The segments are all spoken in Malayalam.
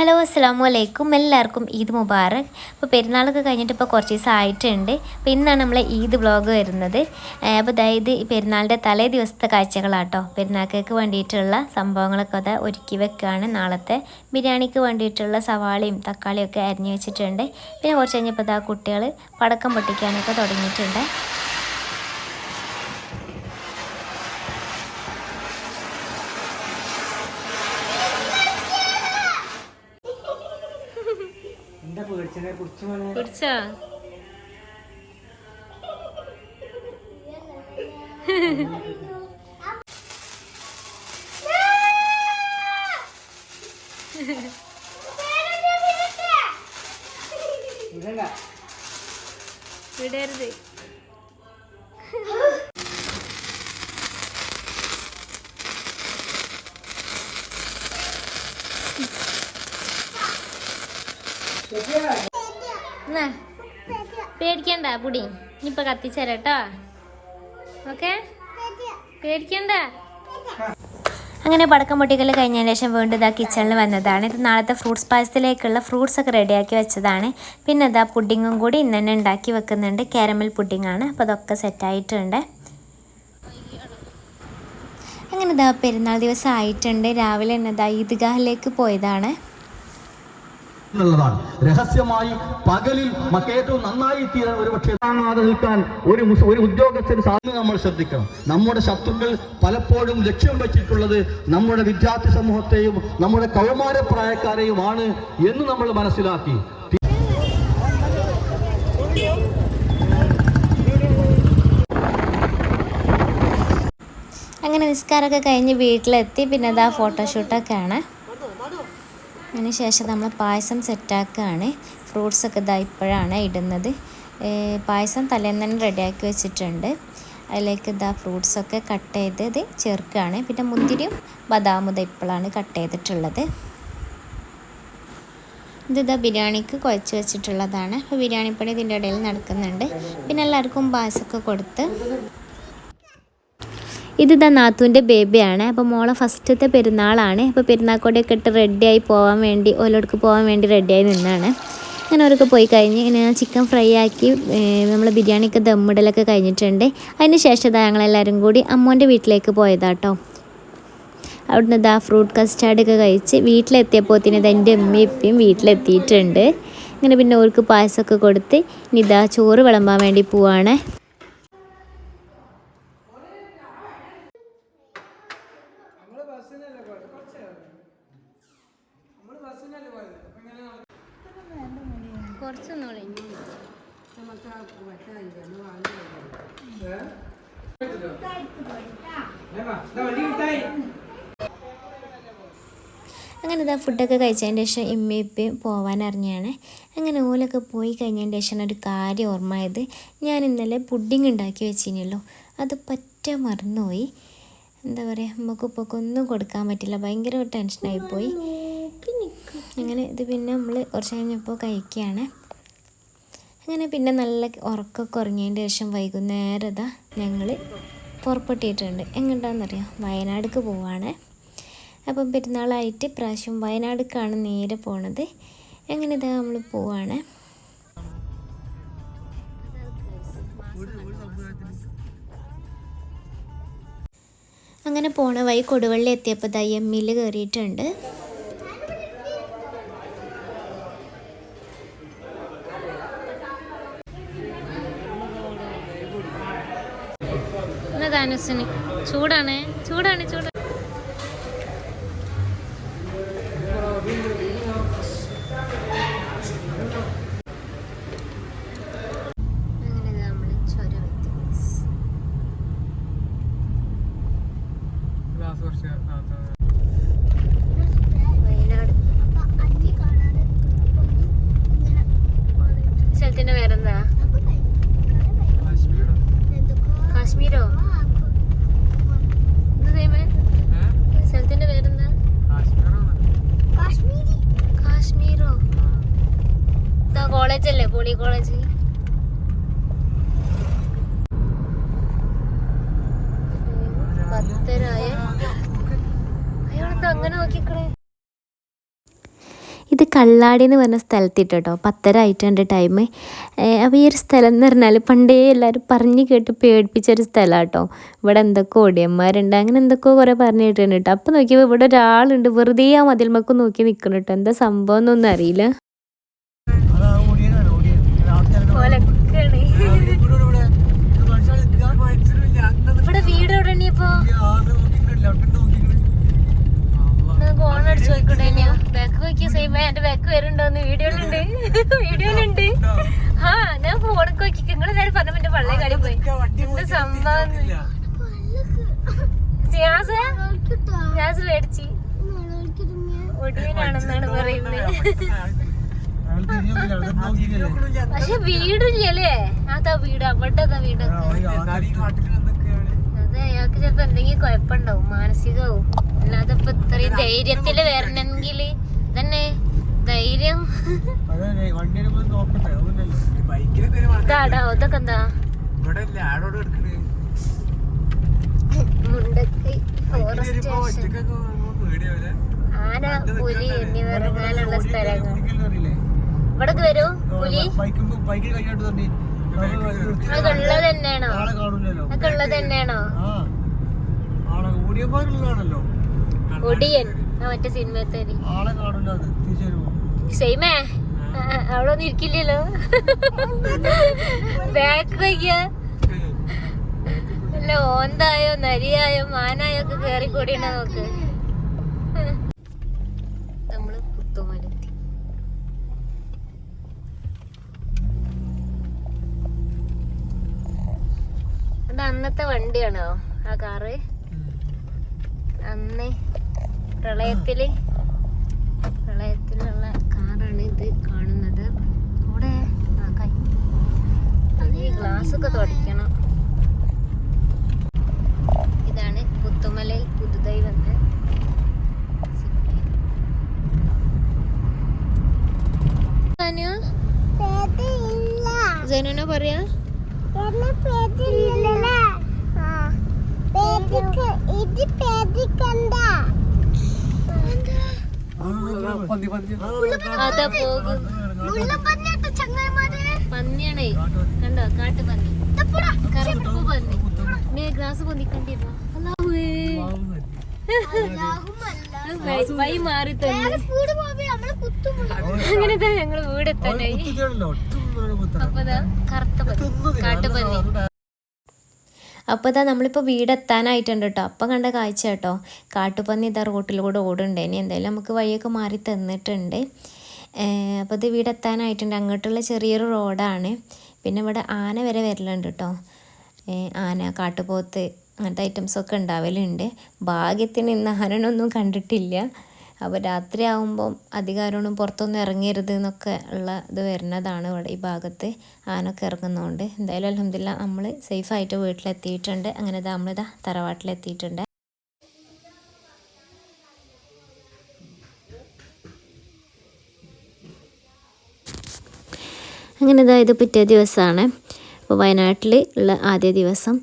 ഹലോ അസ്സാം വലൈക്കും എല്ലാവർക്കും ഈദ് മുബാറക്. അപ്പോൾ പെരുന്നാളൊക്കെ കഴിഞ്ഞിട്ട് ഇപ്പോൾ കുറച്ച് ദിവസം ആയിട്ടുണ്ട്. അപ്പോൾ ഇന്നാണ് നമ്മളെ ഈദ് വ്ളോഗ് വരുന്നത്. അപ്പോൾ അതായത് പെരുന്നാളിന്റെ തലേ ദിവസത്തെ കാഴ്ചകളാട്ടോ. പെരുന്നാൾക്ക് വേണ്ടിയിട്ടുള്ള സംഭവങ്ങളൊക്കെ അത് ഒരുക്കി വെക്കുകയാണ് നാളത്തെ ബിരിയാണിക്ക് വേണ്ടിയിട്ടുള്ള സവാളയും തക്കാളിയും ഒക്കെ അരിഞ്ഞു വെച്ചിട്ടുണ്ട്. പിന്നെ കുറച്ച് കഴിഞ്ഞപ്പോൾ ഇതാ കുട്ടികൾ പടക്കം പൊട്ടിക്കാനൊക്കെ തുടങ്ങിയിട്ടുണ്ട്. മോനെ പിടിച്ചോ ഇതല്ല വിടരുത് എന്നാ, പേടിക്കണ്ട പുടി ഇനിയിപ്പൊ കത്തിച്ചേരട്ടോ. ഓക്കെ? പേടിക്കണ്ട. അങ്ങനെ പടക്കം പൊട്ടിക്കൽ കഴിഞ്ഞതിന് ശേഷം വീണ്ടും ഇതാ കിച്ചണിൽ വന്നതാണ്. ഇത് നാളത്തെ ഫ്രൂട്ട്സ് പായസത്തിലേക്കുള്ള ഫ്രൂട്ട്സ് ഒക്കെ റെഡിയാക്കി വെച്ചതാണ്. പിന്നെ ഇതാ പുഡിങ്ങും കൂടി ഇന്ന് തന്നെ ഉണ്ടാക്കി വെക്കുന്നുണ്ട്. കാരമൽ പുഡിങ്ങാണ് അപ്പോൾ അതൊക്കെ സെറ്റായിട്ടുണ്ട് അങ്ങനെ ഇതാ പെരുന്നാൾ ദിവസം ആയിട്ടുണ്ട്. രാവിലെ തന്നെ ഇതാ ഈദ്ഗാഹിലേക്ക് പോയതാണ്. എന്നുള്ളതാണ്. രഹസ്യമായി പകലിൽ ഏറ്റവും നന്നായി തീരാൻ ഒരു പക്ഷേ കാണാതെ നിൽക്കാൻ ഒരു ഒരു ഉദ്യോഗസ്ഥന് സാധ്യത നമ്മൾ ശ്രദ്ധിക്കണം. നമ്മുടെ ശത്രുക്കൾ പലപ്പോഴും ലക്ഷ്യം വെച്ചിട്ടുള്ളത് നമ്മുടെ വിദ്യാർത്ഥി സമൂഹത്തെയും നമ്മുടെ കൗമാര പ്രായക്കാരെയുമാണ് എന്ന് നമ്മൾ മനസ്സിലാക്കി. അങ്ങനെ നിസ്കാരമൊക്കെ കഴിഞ്ഞ് വീട്ടിലെത്തി പിന്നെ അതാ ഫോട്ടോഷൂട്ടൊക്കെയാണ് അതിന് ശേഷം നമ്മൾ പായസം സെറ്റാക്കുകയാണ്. ഫ്രൂട്ട്സൊക്കെ ഇതാ ഇപ്പോഴാണ് ഇടുന്നത്. പായസം തലേന്ന് തന്നെ റെഡിയാക്കി വെച്ചിട്ടുണ്ട്. അതിലേക്ക് ഇതാ ഫ്രൂട്ട്സൊക്കെ കട്ട് ചെയ്ത് ഇത് ചേർക്കുകയാണ്. പിന്നെ മുന്തിരിയും ബദാമും ഇതാ ഇപ്പോഴാണ് കട്ട് ചെയ്തിട്ടുള്ളത്. ഇതിതാ ബിരിയാണിക്ക് കുഴച്ച് വെച്ചിട്ടുള്ളതാണ്. അപ്പോൾ ബിരിയാണിപ്പണി ഇതിന്റെ ഇടയിൽ നടക്കുന്നുണ്ട്. പിന്നെ എല്ലാവർക്കും പായസമൊക്കെ കൊടുത്ത് ഇതിതാ നാത്തുവിന്റെ ബേബിയാണ്. അപ്പോൾ മോളെ ഫസ്റ്റത്തെ പെരുന്നാളാണ്. അപ്പോൾ പെരുന്നാൾക്കോടെയൊക്കെ ഇട്ട് റെഡിയായി പോകാൻ വേണ്ടി ഓലോടക്ക് പോകാൻ വേണ്ടി റെഡിയായി നിന്നാണ്. അങ്ങനെ അവരൊക്കെ പോയി കഴിഞ്ഞ് ഇങ്ങനെ ചിക്കൻ ഫ്രൈ ആക്കി നമ്മൾ ബിരിയാണിയൊക്കെ ദമ്മിടലൊക്കെ കഴിഞ്ഞിട്ടുണ്ട്. അതിന് ശേഷം ഇതാ ഞങ്ങളെല്ലാവരും കൂടി അമ്മോന്റെ വീട്ടിലേക്ക് പോയതാട്ടോ. അവിടുന്ന് ഇതാ ഫ്രൂട്ട് കസ്റ്റാർഡൊക്കെ കഴിച്ച് വീട്ടിലെത്തിയപ്പോൾ തന്നെ എന്റെ അമ്മയും ഇപ്പയും വീട്ടിലെത്തിയിട്ടുണ്ട്. അങ്ങനെ പിന്നെ അവർക്ക് പായസമൊക്കെ കൊടുത്ത് ഇനി ഇതാ ചോറ് വിളമ്പാൻ വേണ്ടി പോവാണ് നമ്മൾ ബസ്സിനല്ലേ പോയത് കുറച്ച് നമ്മൾ ബസ്സിനല്ലേ പോയത് അപ്പൊ ഇങ്ങനെ കുറച്ചൊന്നുകൂടി വണ്ടി കിട്ടായി അങ്ങനെ ഇതാ ഫുഡൊക്കെ കഴിച്ചതിന് ശേഷം ഇമ്മയും ഇപ്പയും പോവാൻ അറിഞ്ഞാണ് അങ്ങനെ ഓലൊക്കെ പോയി കഴിഞ്ഞതിന് ശേഷം ഒരു കാര്യം ഓർമ്മയത് ഞാൻ ഇന്നലെ പുഡിങ് ഉണ്ടാക്കി വെച്ചിനല്ലോ. അത് പറ്റ മറന്നുപോയി. എന്താ പറയുക നമുക്ക് ഇപ്പോൾ ഒന്നും കൊടുക്കാൻ പറ്റില്ല. ഭയങ്കര ടെൻഷനായി പോയി അങ്ങനെ ഇത് പിന്നെ നമ്മൾ കുറച്ച് കഴിഞ്ഞപ്പോൾ കഴിക്കുകയാണ്. അങ്ങനെ പിന്നെ നല്ല ഉറക്കമൊക്കെ ഉറങ്ങിയതിന്റെ ശേഷം വൈകുന്നേരം ഇതാ ഞങ്ങൾ പുറപ്പെട്ടിട്ടുണ്ട്. എങ്ങോട്ടാണെന്നറിയാം വയനാടിക്ക് പോവാണ്. അപ്പം പെരുന്നാളായിട്ട് പ്രാവശ്യം വയനാടുക്കാണ് നേരെ പോണത്. എങ്ങനെ ഇതാ നമ്മൾ പോവാണ്. അങ്ങനെ പോണ വഴി കൊടുവള്ളി എത്തിയപ്പോൾ ദാ എമ്മിൽ കയറിയിട്ടുണ്ട് ചൂടാണ്. ചൂടാണ് ചൂട് കോളേജ്. അല്ലേ പോളി കോളേജ് ഇത് കള്ളാടി എന്ന് പറഞ്ഞ സ്ഥലത്തിട്ട് കേട്ടോ പത്തര ആയിട്ടുണ്ട് ടൈം അപ്പോൾ ഈ ഒരു സ്ഥലം എന്ന് പറഞ്ഞാൽ പണ്ടേ എല്ലാവരും പറഞ്ഞു കേട്ട് പേടിപ്പിച്ചൊരു സ്ഥലമാണ് കേട്ടോ ഇവിടെ എന്തൊക്കെ ഒടിയന്മാരുണ്ട്. അങ്ങനെ എന്തൊക്കെയോ കുറേ പറഞ്ഞു കേട്ടിട്ടുണ്ട് കേട്ടോ അപ്പോൾ നോക്കിയപ്പോൾ ഇവിടെ ഒരാളുണ്ട്. വെറുതെ ആ മതിൽമക്ക് നോക്കി നിൽക്കണം കേട്ടോ എന്താ സംഭവം എന്നൊന്നും അറിയില്ല ഇവിടെ വീട് എവിടെ ഇപ്പൊ ഫോൺ അടിച്ചു നോക്കിക്കൂടെ ബാക്ക് നോക്കിയ സെയിം എന്റെ ബാക്ക് വരുന്നുണ്ടോന്ന് വീഡിയോയിലുണ്ട് വീഡിയോയിലുണ്ട് ആ ഞാൻ ഫോണൊക്കെ നോക്കി. നിങ്ങൾ എല്ലാവരും പറഞ്ഞ എന്റെ പള്ളേ കളി പോയി. എന്ത് സംഭവം? ജിയാസ് ജിയാസ് മേടിച്ച് ഒടിയനാണെന്നാണ് പറയുന്നത് പക്ഷെ വീടില്ലല്ലേ? അതാ വീട് അവിടെ അതാ വീടൊക്കെ അതെ അയാൾക്ക് ചിലപ്പോ എന്തെങ്കിലും കുഴപ്പമുണ്ടാവും. മാനസികവും. അല്ലാതെ ഇപ്പൊ ഇത്രയും ധൈര്യത്തിൽ വരണമെങ്കിൽ തന്നെ ധൈര്യം. ഇതൊക്കെ എന്താ മുണ്ടക്കൈ ഫോറസ്റ്റ് ആന പുലി എന്നിവ ഇറങ്ങാനുള്ള സ്ഥലങ്ങൾ? ഇവിടൊക്കെ വരൂ പുലി. അതൊക്കെ ഉള്ളത് തന്നെയാണോ? അതൊക്കെ ഉള്ളത് തന്നെയാണോ? ഒടിയൻ. മറ്റേ സെയിമേ അവിടെ ഒന്നും ഇരിക്കില്ലല്ലോ. ബാക്ക് വയ്ക്ക. അല്ല ഓന്തായോ നരിയായോ മാനായോ ഒക്കെ കേറി കൂടിയുണ്ടോ നോക്ക്. നമ്മൾ പുത്തുമലെത്തി. അത് അന്നത്തെ വണ്ടിയാണോ ആ കാറ്? അന്ന് പ്രളയത്തിൽ. പ്രളയത്തിലുള്ള കാറാണ് ഇത് കാണുന്നത്. അവിടെ ഈ ഗ്ലാസ് ഒക്കെ തുടയ്ക്കണം. ഇതാണ് പുത്തുമലയിൽ പുതുതായി വന്ന ജനുന പറയാ? അതാ പോകും. പന്നിയാണേ. കണ്ടോ? കാട്ടു പന്നി. കറുപ്പ് പന്നി. നീ ഗ്ലാസ് പൊന്നിക്കണ്ടിരുന്നോ അല്ലാഹുവേ വൈ മാറി തന്നെ. അങ്ങനെ തന്നെ ഞങ്ങൾ വീടെത്തന്നെ. അപ്പൊ ദാ കറുത്ത പന്നി. കാട്ടുപന്നി. അപ്പോൾ ഇതാ നമ്മളിപ്പോൾ വീടെത്താനായിട്ടുണ്ട് കേട്ടോ അപ്പം കണ്ട കാഴ്ച കേട്ടോ കാട്ടുപന്നി ഇതാ റോട്ടിലൂടെ ഓടുന്നുണ്ട്. ഇനി എന്തായാലും നമുക്ക് വഴിയൊക്കെ മാറി തന്നിട്ടുണ്ട്. അപ്പോൾ ഇത് വീടെത്താനായിട്ടുണ്ട്. അങ്ങോട്ടുള്ള ചെറിയൊരു റോഡാണ്. പിന്നെ ഇവിടെ ആന വരെ വരലുണ്ട് കേട്ടോ ആന കാട്ടുപോത്ത് അങ്ങനത്തെ ഐറ്റംസൊക്കെ ഉണ്ടാവലുണ്ട്. ഭാഗ്യത്തിന് ഇന്ന് ആനനൊന്നും കണ്ടിട്ടില്ല. അപ്പോൾ രാത്രിയാവുമ്പം അധികാരമൊന്നും പുറത്തൊന്നും ഇറങ്ങരുത് എന്നൊക്കെ ഉള്ള ഇത് വരുന്നതാണ് ഇവിടെ ഈ ഭാഗത്ത്. ആനൊക്കെ ഇറങ്ങുന്നതുകൊണ്ട് എന്തായാലും അലഹമില്ല നമ്മൾ സേഫായിട്ട് വീട്ടിലെത്തിയിട്ടുണ്ട്. അങ്ങനെ നമ്മളിതാ തറവാട്ടിലെത്തിയിട്ടുണ്ട്. അങ്ങനെ അതായത് പിറ്റേ ദിവസമാണ് അപ്പോൾ വയനാട്ടിൽ ഉള്ള ആദ്യ ദിവസം.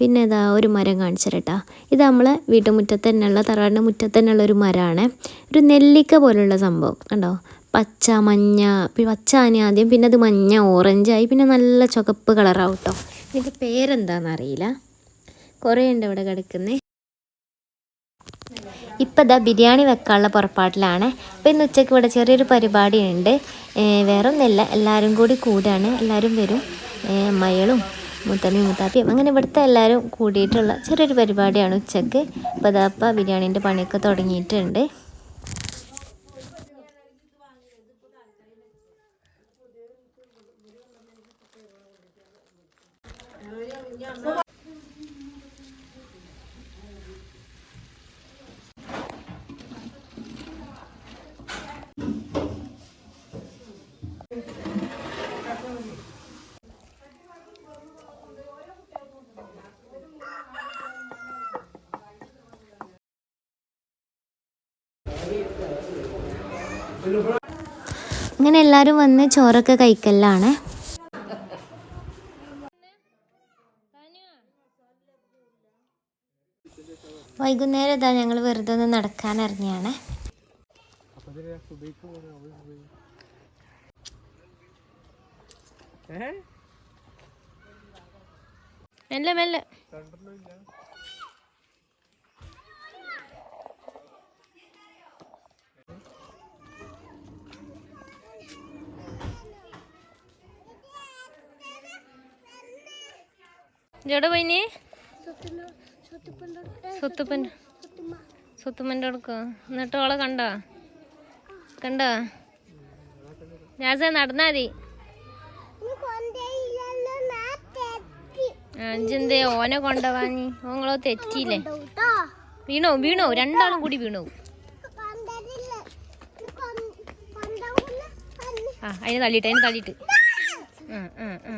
പിന്നെ ഇതാ ഒരു മരം കാണിച്ചിരട്ടാ. ഇത് നമ്മളെ വീട്ടുമുറ്റത്ത് തന്നെയുള്ള തറവാടിന്റെ മുറ്റത്ത് തന്നെയുള്ള ഒരു മരമാണ് ഒരു നെല്ലിക്ക പോലുള്ള സംഭവം കണ്ടോ? പച്ച മഞ്ഞ പച്ച ആന ആദ്യം പിന്നെ അത് മഞ്ഞ ഓറഞ്ചായി പിന്നെ നല്ല ചുവപ്പ് കളറാവും കേട്ടോ ഇതിന്റെ പേരെന്താണെന്നറിയില്ല കുറേ ഉണ്ട് ഇവിടെ കിടക്കുന്നത് ഇപ്പം ഇതാ ബിരിയാണി വെക്കാനുള്ള പുറപ്പാട്ടിലാണ് അപ്പോൾ ഇന്ന് ഉച്ചയ്ക്ക് ഇവിടെ ചെറിയൊരു പരിപാടിയുണ്ട് വേറൊന്നുമില്ല. എല്ലാവരും കൂടി കൂടാണ്. എല്ലാവരും വരും. അമ്മകളും മുത്തമ്മയും മുത്താപ്പിയും. അങ്ങനെ ഇവിടുത്തെ എല്ലാവരും കൂടിയിട്ടുള്ള ചെറിയൊരു പരിപാടിയാണ് ഉച്ചയ്ക്ക്. ഇപ്പം ബിരിയാണീന്റെ പണിയൊക്കെ തുടങ്ങിയിട്ടുണ്ട്. അങ്ങനെ എല്ലാവരും വന്ന് ചോറൊക്കെ കഴിക്കലാണ് വൈകുന്നേരം ഇതാ ഞങ്ങൾ വെറുതെ ഒന്ന് നടക്കാൻ ഇറങ്ങിയാണ്. മെല്ലെ മെല്ലെ. ജോടെ പോയിനി? സുത്തുപ്പൻ സുത്തുമ്മന്റെ അടുക്കോ എന്നിട്ട് ഓളെ കണ്ടോ? കണ്ടോ? രാജ നടന്നാ മതി. അഞ്ചെന്തേ ഓനെ കൊണ്ടുപോവാഞ്ഞി? ഓങ്ങളോ തെറ്റിയില്ലേ? വീണോ വീണോ? രണ്ടാളും കൂടി വീണോ. ആ അതിന് തള്ളിയിട്ട് അതിന് തള്ളിയിട്ട്. ആ ആ ആ.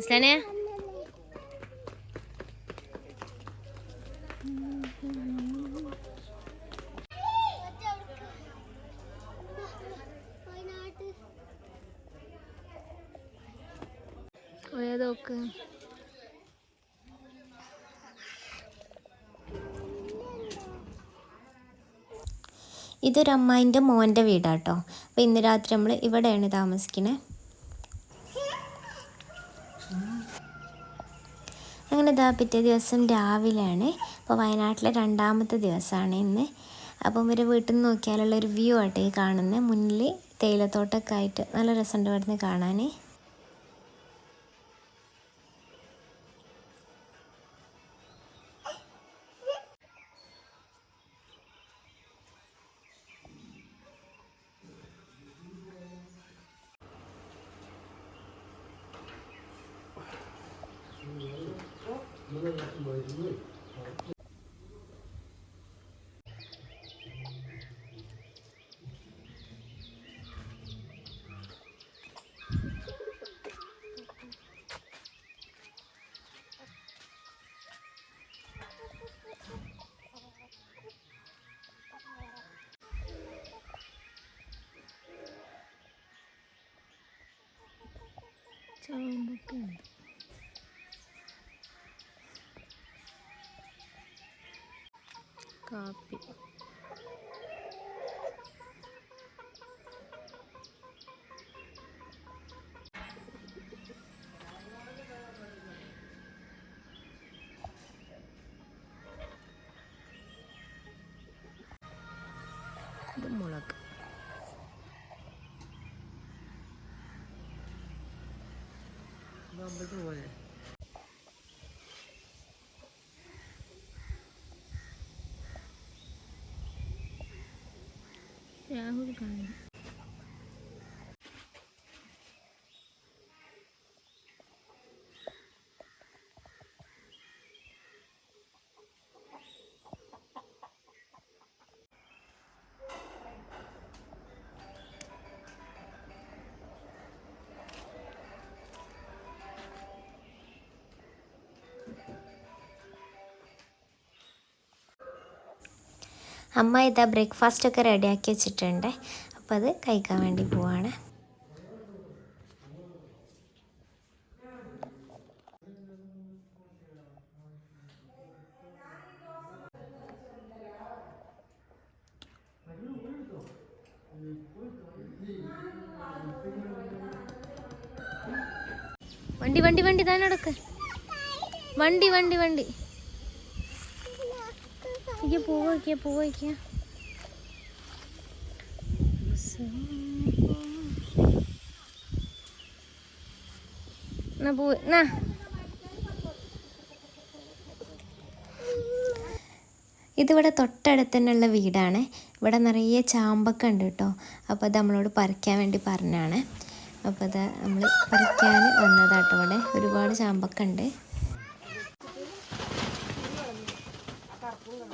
ഇസ്ലാനെ ഇതൊരു അമ്മായിന്റെ മോന്റെ വീടാട്ടോ. അപ്പോൾ ഇന്ന് രാത്രി നമ്മൾ ഇവിടെയാണ് താമസിക്കണേ. അങ്ങനെ ഇതാ പിറ്റേ ദിവസം രാവിലെയാണ്. അപ്പോൾ വയനാട്ടിലെ രണ്ടാമത്തെ ദിവസമാണ് ഇന്ന്. അപ്പം ഇവരെ വീട്ടിൽ നിന്ന് നോക്കിയാലുള്ള ഒരു വ്യൂ ആട്ടെ ഈ കാണുന്നത് മുന്നിൽ തേയിലത്തോട്ടമൊക്കെ ആയിട്ട് നല്ല രസമുണ്ട് ഇവിടുന്ന് കാണാൻ Tell him again. കാപ്പി. ഇത് മുളക് അമ്പലത്തിൽ പോയെ राहुल गांधी അമ്മ ഇതാ ബ്രേക്ക്ഫാസ്റ്റ് ഒക്കെ റെഡിയാക്കി വെച്ചിട്ടുണ്ട്. അപ്പോൾ അത് കഴിക്കാൻ വേണ്ടി പോവാണ്. വണ്ടി വണ്ടി വണ്ടി താനടക്ക്. വണ്ടി വണ്ടി വണ്ടി. ഇയ്യ പൂവ് വയ്ക്കുക പൂവ് വയ്ക്കുക എന്നാ പൂവ് എന്നാ. ഇതിവിടെ തൊട്ടടുത്ത് തന്നെയുള്ള വീടാണ്. ഇവിടെ നിറയെ ചാമ്പക്ക ഉണ്ട് കേട്ടോ. അപ്പോൾ അത് നമ്മളോട് പറിക്കാൻ വേണ്ടി പറഞ്ഞാണ്. അപ്പോൾ അത് നമ്മൾ പറിക്കാൻ വന്നതാട്ടോ ഇവിടെ. ഒരുപാട് ചാമ്പക്ക ഉണ്ട്.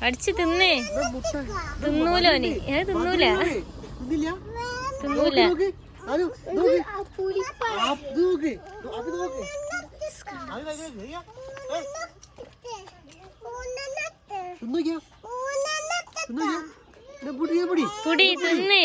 നോക്ക് തിന്നേ തിന്നൂലോ നീ ഏ തിന്നൂല തിന്നൂല പൊടി തിന്നേ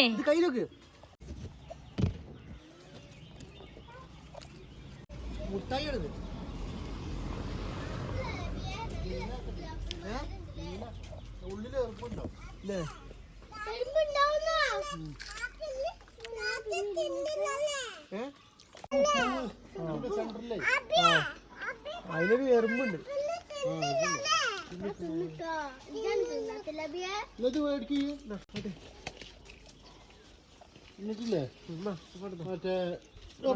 മറ്റേ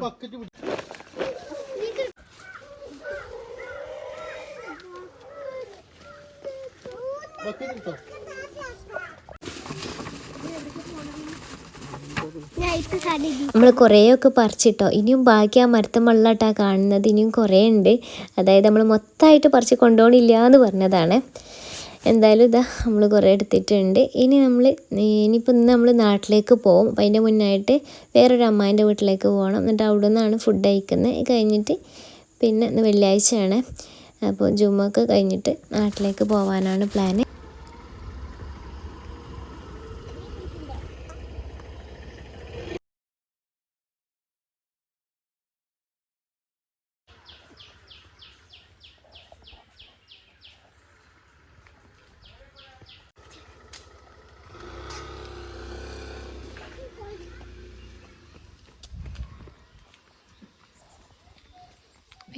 ബക്കറ്റ് ബക്കറ്റ് നമ്മൾ കുറേയൊക്കെ പറിച്ചിട്ടോ. ഇനിയും ബാക്കി ആ മരത്തമ്മള്ളട്ടാ കാണുന്നത്. ഇനിയും കുറേ ഉണ്ട് അതായത് നമ്മൾ മൊത്തമായിട്ട് പറിച്ച് കൊണ്ടുപോകണില്ല എന്ന് പറഞ്ഞതാണ്. എന്തായാലും ഇതാ നമ്മൾ കുറേ എടുത്തിട്ടുണ്ട്. ഇനി നമ്മൾ ഇനിയിപ്പോൾ ഇന്ന് നമ്മൾ നാട്ടിലേക്ക് പോകും അപ്പം അതിന്റെ മുന്നായിട്ട് വേറൊരു അമ്മാന്റെ വീട്ടിലേക്ക് പോകണം. എന്നിട്ട് അവിടെ നിന്നാണ് ഫുഡ് കഴിക്കുന്നത് കഴിഞ്ഞിട്ട് പിന്നെ ഇന്ന് വെള്ളിയാഴ്ചയാണ്. അപ്പോൾ ജുമ്മൊക്കെ കഴിഞ്ഞിട്ട് നാട്ടിലേക്ക് പോകാനാണ് പ്ലാന്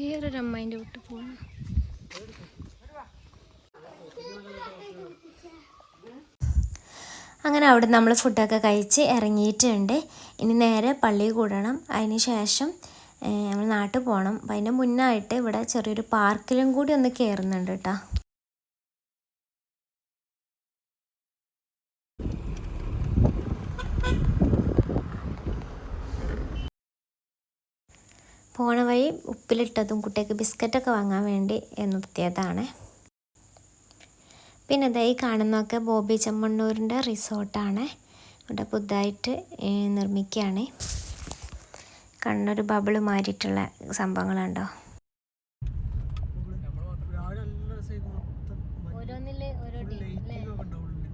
വേറൊരു അമ്മേന്റെ വീട്ടിൽ പോകണം അങ്ങനെ അവിടെ നമ്മൾ ഫുഡൊക്കെ കഴിച്ച് ഇറങ്ങിയിട്ടുണ്ട്. ഇനി നേരെ പള്ളി കൂടണം. അതിന് ശേഷം നമ്മൾ നാട്ടിൽ പോകണം. അപ്പം അതിന്റെ മുന്നായിട്ട് ഇവിടെ ചെറിയൊരു പാർക്കിലും കൂടി ഒന്ന് കയറുന്നുണ്ട് കേട്ടോ. പോണ വഴി ഉപ്പിലിട്ടതും കുട്ടിക്ക് ബിസ്ക്കറ്റൊക്കെ വാങ്ങാൻ വേണ്ടി നിർത്തിയതാണ്. പിന്നെ ഇതാ ഈ കാണുന്നതൊക്കെ ബോബി ചെമ്മണ്ണൂരിന്റെ റിസോർട്ടാണ്. ഇവിടെ പുതുതായിട്ട് നിർമ്മിക്കുകയാണ്. കണ്ണൊരു ബബിൾ മാറിയിട്ടുള്ള സംഭവങ്ങളുണ്ടോ രാവിലെ നല്ല രസമായിരുന്നു മൊത്തം ഓരോന്നിൽ ഓരോ ലൈറ്റിംഗ് ഒക്കെ ഉണ്ടാവുള്ളൂ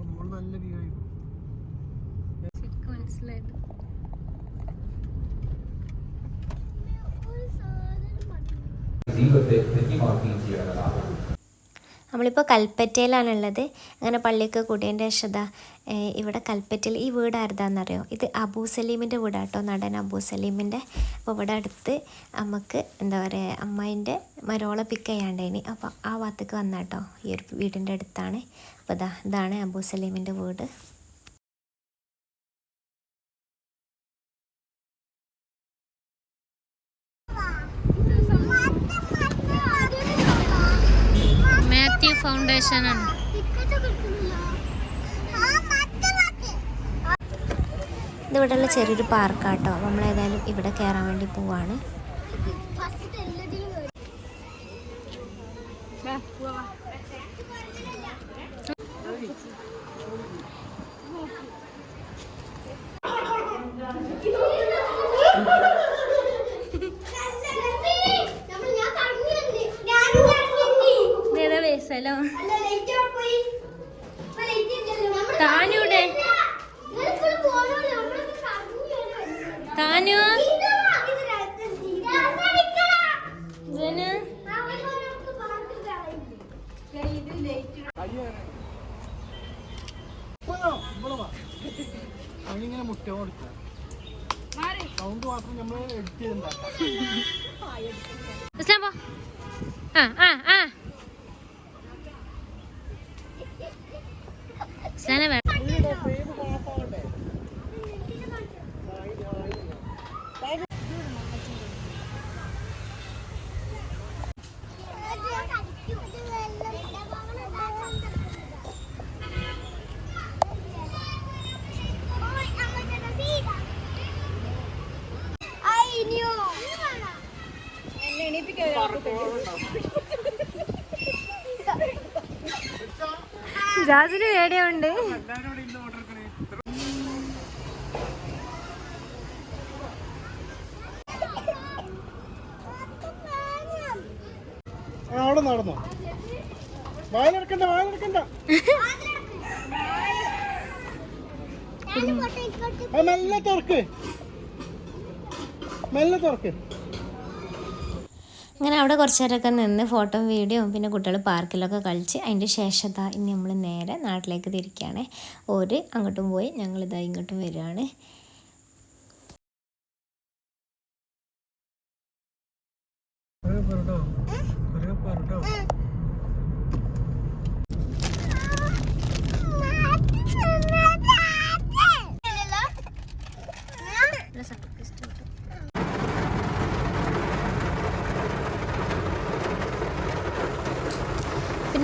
നമ്മൾ നല്ല വ്യൂ ആയിരുന്നു മനസ്സിലായത് ജീവിതത്തെ ധന്യമാക്കുകയും ചെയ്യേണ്ടതാണ് നമ്മളിപ്പോൾ കൽപ്പറ്റയിലാണുള്ളത്. അങ്ങനെ പള്ളിക്ക് കൂടിയതിന്റെ ശ്രദ്ധ ഇവിടെ കൽപ്പറ്റയിൽ ഈ വീട് ആരുതാണെന്നറിയോ ഇത് അബൂ സലീമിന്റെ വീടാട്ടോ നടൻ അബൂ സലീമിന്റെ അപ്പോൾ ഇവിടെ അടുത്ത് നമുക്ക് എന്താ പറയുക അമ്മായിന്റെ മരോളെ പിക്ക് ചെയ്യാണ്ടേനി അപ്പോൾ ആ ഭാഗത്തേക്ക് വന്നാട്ടോ ഈ ഒരു വീടിന്റെ അടുത്താണ്. അപ്പോൾ ഇതാ ഇതാണ് അബൂ സലീമിന്റെ വീട് മാത്യു ഫൗണ്ടേഷൻ ആണ്. ഇതിവിടെയുള്ള ചെറിയൊരു പാർക്കാട്ടോ. നമ്മൾ ഏതായാലും ഇവിടെ കയറാൻ വേണ്ടി പോവാണ്. സൗണ്ട് മാത്രം നമ്മൾ എഡിറ്റ് ചെയ്തിട്ടുണ്ടാക്കാം ആ ആ ആ. ഷാസിന് പേടിയുണ്ട്. അവിടെ നടന്നോ? വായിലെടുക്കണ്ട വായിലെടുക്കണ്ട. മെല്ലെ തുറക്ക്. മെല്ലെ തുറക്ക്. അങ്ങനെ അവിടെ കുറച്ച് നേരമൊക്കെ നിന്ന് ഫോട്ടോ വീഡിയോ പിന്നെ കുട്ടികൾ പാർക്കിലൊക്കെ കളിച്ച് അതിന്റെ ശേഷം ഇനി നമ്മൾ നേരെ നാട്ടിലേക്ക് തിരിക്കുകയാണ് ഓര് അങ്ങോട്ടും പോയി ഞങ്ങളിതാ ഇങ്ങോട്ടും വരികയാണ് പിന്നെ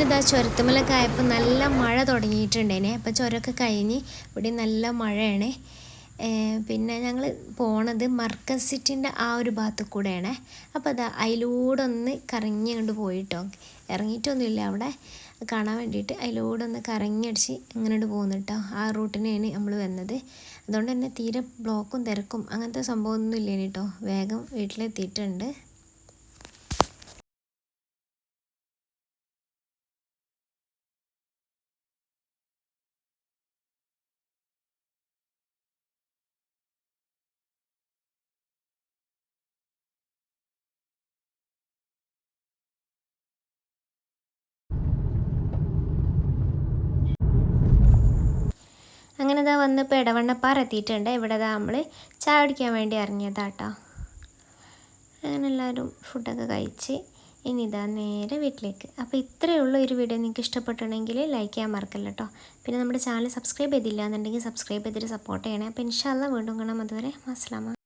ഇതാ ചുരത്തുമലൊക്കെ ആയപ്പോൾ നല്ല മഴ തുടങ്ങിയിട്ടുണ്ടേനെ. അപ്പോൾ ചുരമൊക്കെ കഴിഞ്ഞ് ഇവിടെ നല്ല മഴയാണ്. പിന്നെ ഞങ്ങൾ പോണത് മർക്കസ് സിറ്റിന്റെ ആ ഒരു ഭാഗത്ത് കൂടെയാണ് അപ്പോൾ അതാ അതിലൂടെ ഒന്ന് കറങ്ങി അങ്ങോട്ട് പോയിട്ടോ. ഇറങ്ങിയിട്ടൊന്നുമില്ല അവിടെ. കാണാൻ വേണ്ടിയിട്ട് അതിലൂടെ ഒന്ന് കറങ്ങി അടിച്ച് അങ്ങോട്ട് പോകുന്നു കേട്ടോ ആ റൂട്ടിനെയാണ് നമ്മൾ വന്നത്. അതുകൊണ്ട് തന്നെ തീരെ ബ്ലോക്കും തിരക്കും അങ്ങനത്തെ സംഭവമൊന്നും ഇല്ലേനി കേട്ടോ വേഗം വീട്ടിലെത്തിയിട്ടുണ്ട്. അങ്ങനെ ഇതാ വന്ന് ഇപ്പോൾ ഇടവണ്ണപ്പാറ എത്തിയിട്ടുണ്ട് ഇവിടെ ഇതാ നമ്മൾ ചായ കുടിക്കാൻ വേണ്ടി ഇറങ്ങിയതാട്ടോ. അങ്ങനെ എല്ലാവരും ഫുഡൊക്കെ കഴിച്ച് ഇനി ഇതാ നേരെ വീട്ടിലേക്ക്. അപ്പോൾ ഇത്രയേ ഉള്ളൂ ഒരു വീഡിയോ നിങ്ങൾക്ക് ഇഷ്ടപ്പെട്ടുണ്ടെങ്കിൽ ലൈക്ക് ചെയ്യാൻ മറക്കല്ല കേട്ടോ പിന്നെ നമ്മുടെ ചാനൽ സബ്സ്ക്രൈബ് ചെയ്തില്ല എന്നുണ്ടെങ്കിൽ സബ്സ്ക്രൈബ് ചെയ്തിട്ട് സപ്പോർട്ട് ചെയ്യണേ. അപ്പോൾ ഇൻഷാല്ല വീണ്ടും കാണാം. അതുവരെ അസ്സലാമ